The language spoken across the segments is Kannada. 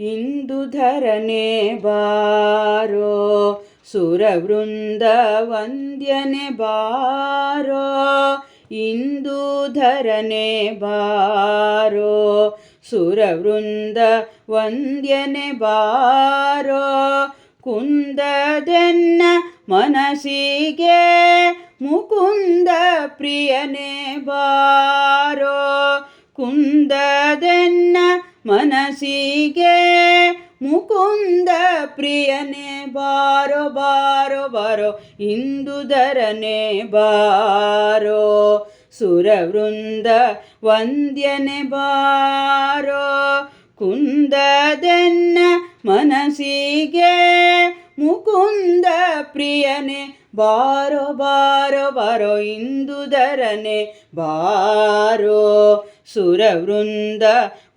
ಇಂದುಧರನೆ ಬಾರೋ ಸುರವೃಂದ ವಂದ್ಯನೆ ಬಾರೋ ಇಂದುಧರನೆ ಬಾರೋ ಸುರವೃಂದ ವಂದ್ಯನೆ ಬಾರೋ, ಕುಂದದೆನ್ನ ಮನಸ್ಸಿಗೆ ಮುಕುಂದ ಪ್ರಿಯನೆ ಬಾರೋ, ಕುಂದದೆನ್ನ ಮನಸ್ಸಿಗೆ ಮುಕುಂದ ಪ್ರಿಯನೆ ಬಾರೋ ಬಾರೋ ಬಾರೋ ಇಂದುಧರನೆ ಬಾರೋ ಸುರವೃಂದ ವಂದ್ಯನೆ ಬಾರೋ ಕುಂದದೆನ್ನ ಮನಸ್ಸಿಗೆ ಮುಕುಂದ ಪ್ರಿಯನೆ ಬಾರೋ ಬಾರೋ ಬಾರೋ ಇಂದುಧರನೆ ಬಾರೋ ಸುರವೃಂದ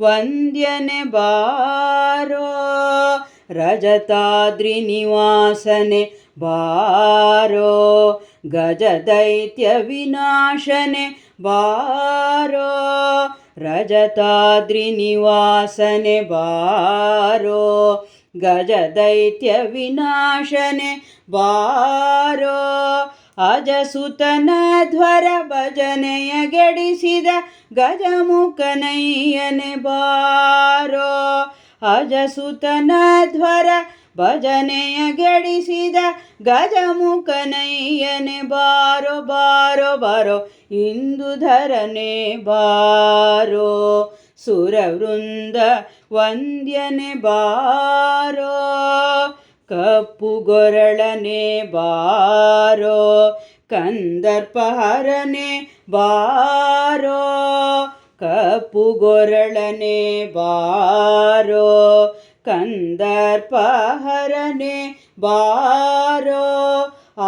ವಂದ್ಯನೆ ಬಾರೋ ರಜತಾದ್ರಿ ನಿವಾಸನೆ ಬಾರೋ ಗಜದೈತ್ಯ ವಿನಾಶನೆ ಬಾರೋ ರಜತಾದ್ರಿ ನಿವಾಸನೆ ಬಾರೋ ಗಜದೈತ್ಯ ವಿನಾಶನೆ ಬಾರೋ ಅಜಸುತನ ಧ್ವರ ಭಜನೆಯ ಗೆಡಿಸಿದ ಗಜಮುಖನಯ್ಯನೆ ಬಾರೋ ಅಜಸುತನ ಧ್ವರ ಭಜನೆಯ ಗೆಡಿಸಿದ ಗಜಮುಖನಯ್ಯನೆ ಬಾರೋ ಬಾರೋ ಬಾರೋ ಇಂದುಧರನೆ ಬಾರೋ ಸುರವೃಂದ ವಂದ್ಯನೆ ಬಾರೋ, ಕಪ್ಪು ಗೊರಳನೆ ಬಾರೋ, ಕಂದರ್ಪಹರನೆ ಬಾರೋ, ಕಪ್ಪು ಗೊರಳನೆ ಬಾರೋ, ಕಂದರ್ಪಹರನೆ ಬಾರೋ,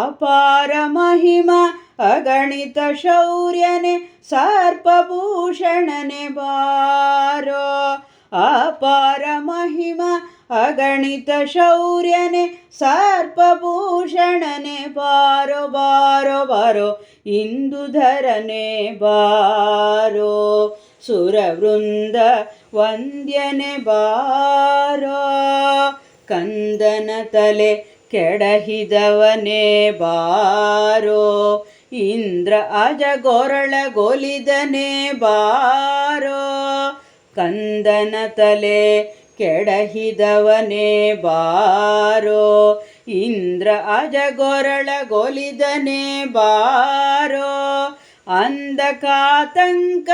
ಅಪಾರ ಮಹಿಮ ಅಗಣಿತ ಶೌರ್ಯನೆ ಸರ್ಪಭೂಷಣನೆ ಬಾರೋ ಅಪಾರ ಮಹಿಮ ಅಗಣಿತ ಶೌರ್ಯನೆ ಸರ್ಪಭೂಷಣನೆ ಬಾರೋ ಬಾರೋ ಬಾರೋ ಇಂದುಧರನೆ ಬಾರೋ, ಸುರವೃಂದ ವಂದ್ಯನೆ ಬಾರೋ, ಕಂದನ ತಲೆ ಕೆಡಹಿದವನೇ ಬಾರೋ ಇಂದ್ರ ಅಜಗೊರಳಗೊಲಿದನೆ ಬಾರೋ, ಕಂದನ ತಲೆ ಕೆಡಹಿದವನೇ ಬಾರೋ, ಇಂದ್ರ ಅಜಗೊರಳಗೊಲಿದನೆ ಬಾರೋ, ಅಂಧಕಾತಂಕ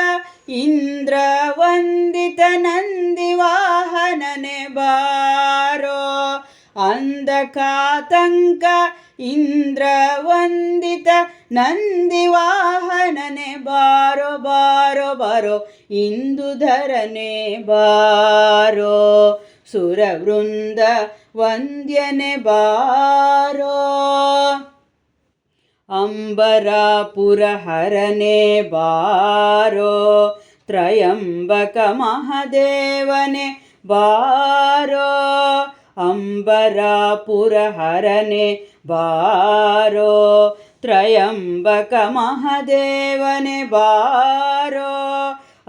ಇಂದ್ರ ವಂದಿತ ನಂದಿ ವಾಹನನೆ ಬಾರೋ, ಅಂಧಕಾತಂಕ ಇಂದ್ರ ವಂದಿತ ನಂದಿ ವಾಹನನೆ ಬಾರೋ ಬಾರೋ ಬಾರೋ ಇಂದುಧರನೆ ಬಾರೋ, ಸುರವೃಂದ ವಂದ್ಯನೆ ಬಾರೋ. ಅಂಬರಾಪುರ ಹರನೆ ಬಾರೋ, ತ್ರಯಂಬಕ ಮಹಾದೇವನೆ ಬಾರೋ, ಅಂಬರಾಪುರ ಹರನೆ ಬಾರೋ ತ್ರಯಂಬಕ ಮಹದೇವನೆ ಬಾರೋ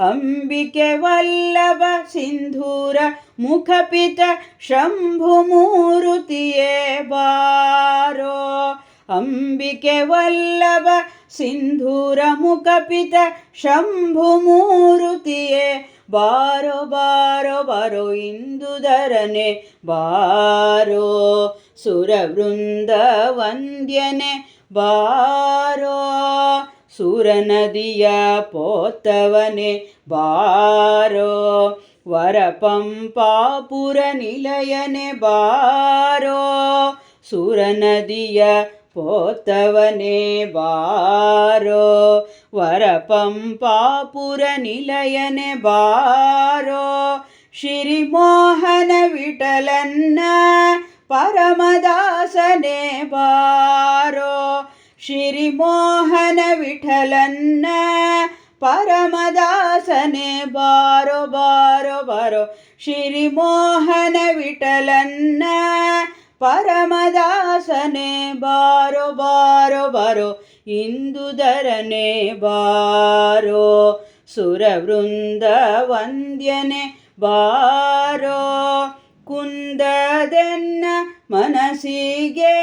ಅಂಬಿಕೆ ವಲ್ಲಭ ಸಿಂಧೂರ ಮುಖಪಿತ ಶಂಭು ಮೂರುತಿಯೇ ಬಾರೋ ಅಂಬಿಕೆ ವಲ್ಲಭ ಸಿಂಧೂರ ಮುಖಪಿತ ಶಂಭು ಮೂರುತಿಯೇ ಬಾರೋ ಬಾರೋ ಬಾರೋ ಇಂದುಧರನೆ ಬಾರೋ ಸುರವೃಂದ ವಂದ್ಯನೆ ಬಾರೋ ಸುರನದಿಯ ಪೋತವನೆ ಬಾರೋ ವರಪಂಪಾಪುರ ನಿಲಯನೆ ಬಾರೋ ಸುರನದಿಯ ಪೋತವನೆ ಬಾರೋ ವರಪಂಪಾಪುರ ನಿಲಯನೆ ಬಾರೋ ಶ್ರೀಮೋಹನ ವಿಠಲನ್ನ ಪರಮದಾಸನೆ ಬಾರೋ. ಶ್ರೀಮೋಹನ ವಿಠಲನ್ನ ಪರಮದಾಸನೆ ಬಾರೋ ಬಾರೋ ಬಾರೋ. ಶ್ರೀಮೋಹನ ವಿಠಲನ್ನ ಪರಮದಾಸನೆ ಬಾರೋ ಬಾರೋ ಬಾರೋ. ಇಂದುದರನೆ ಬಾರೋ. ಸುರವೃಂದ ವಂದ್ಯನೆ ಬಾರೋ. ಮುಕುಂದದೆನ್ನ ಮನಸ್ಸಿಗೆ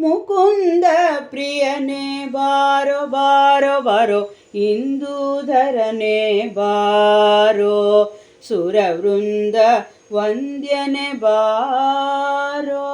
ಮುಕುಂದ ಪ್ರಿಯನೇ ಬಾರೋ ಬಾರೋ ಬಾರೋ ಇಂದೂಧರನೇ ಬಾರೋ ಸುರವೃಂದ ವಂದ್ಯನೆ ಬಾರೋ.